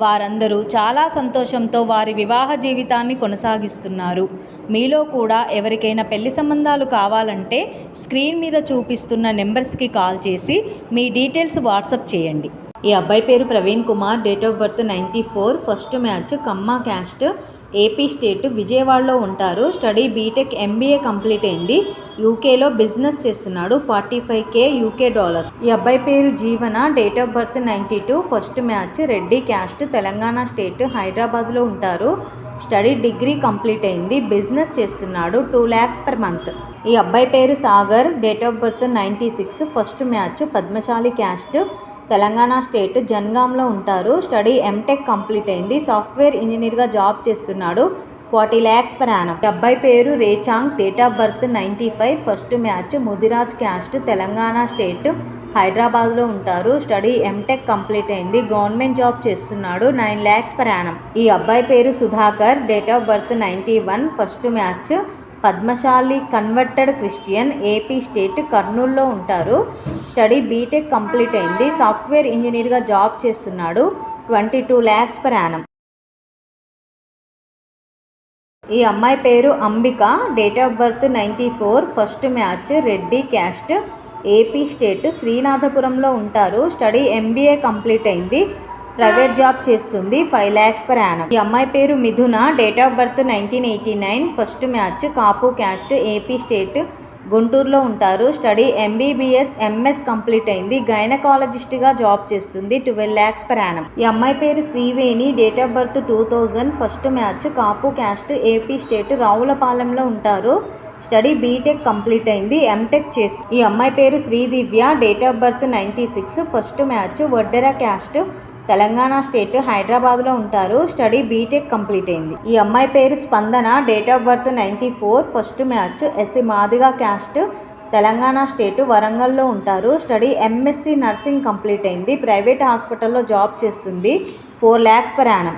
వారందరూ చాలా సంతోషంతో వారి వివాహ జీవితాన్ని కొనసాగిస్తున్నారు. మీలో కూడా ఎవరికైనా పెళ్ళి సంబంధాలు కావాలంటే స్క్రీన్ మీద చూపిస్తున్న నెంబర్స్కి కాల్ చేసి మీ డీటెయిల్స్ వాట్సప్ చేయండి. ఈ అబ్బాయి పేరు Praveen Kumar date of birth ninety four first match Kamma caste AP state విజయవాడలో ఉంటారు. స్టడీ బీటెక్ ఎంబీఏ కంప్లీట్ అయింది. యూకేలో బిజినెస్ చేస్తున్నాడు. Forty five K UK dollars. ఈ అబ్బాయి పేరు Jeevana. Date of birth ninety two. First match Reddy caste. Telangana state హైదరాబాద్లో ఉంటారు. స్టడీ డిగ్రీ కంప్లీట్ అయింది. బిజినెస్ చేస్తున్నాడు. Two lakhs per month. ఈ అబ్బాయి పేరు Sagar. Date of birth ninety six. First match Padmashali caste. Telangana state జనగాంలో ఉంటారు. Study MTech complete అయింది. Software ఇంజనీర్గా జాబ్ చేస్తున్నాడు. Forty lakhs per annum. ఈ అబ్బాయి పేరు Rechang date of birth ninety five first match Mudiraj caste Telangana state హైదరాబాద్లో ఉంటారు. Study MTech complete అయింది. గవర్నమెంట్ జాబ్ చేస్తున్నాడు. Nine lakhs per annum. ఈ అబ్బాయి పేరు Sudhakar. Date of birth ninety one first match Padmashali converted Christian AP state కర్నూల్లో ఉంటారు. Study BTech complete అయింది. సాఫ్ట్వేర్ ఇంజనీర్గా జాబ్ చేస్తున్నాడు. Twenty two lakhs per annum. ఈ అమ్మాయి పేరు Ambika. Date of birth ninety four. First match Reddy caste. AP state శ్రీనాథపురంలో ఉంటారు. Study MBA complete అయింది. ప్రైవేట్ జాబ్ చేస్తుంది ఫైవ్ ల్యాక్స్ పర్ యానం. ఈ అమ్మాయి పేరు Mithuna. Date of birth nineteen eighty nine. First match Kapu caste AP state గుంటూరులో ఉంటారు. Study MBBS MS complete అయింది. గైనకాలజిస్ట్గా జాబ్ చేస్తుంది ట్వెల్వ్ ల్యాక్స్ పర్ యానం. ఈ అమ్మాయి పేరు Srivani. Date of birth two thousand. First match Kapu caste AP state రావులపాలెంలో ఉంటారు. Study BTech complete అయింది. ఎంటెక్ చేసి ఈ అమ్మాయి పేరు Sridivya. Date of birth ninety six. First match Vaddera caste Telangana state హైదరాబాద్లో ఉంటారు. స్టడీ బీటెక్ కంప్లీట్ అయింది. ఈ అమ్మాయి పేరు Spandana. Date of birth ninety four. First match. SC Madiga caste. Telangana state వరంగల్లో ఉంటారు. స్టడీ ఎంఎస్సి నర్సింగ్ కంప్లీట్ అయింది. Private హాస్పిటల్లో జాబ్ చేస్తుంది. Four lakhs per annum.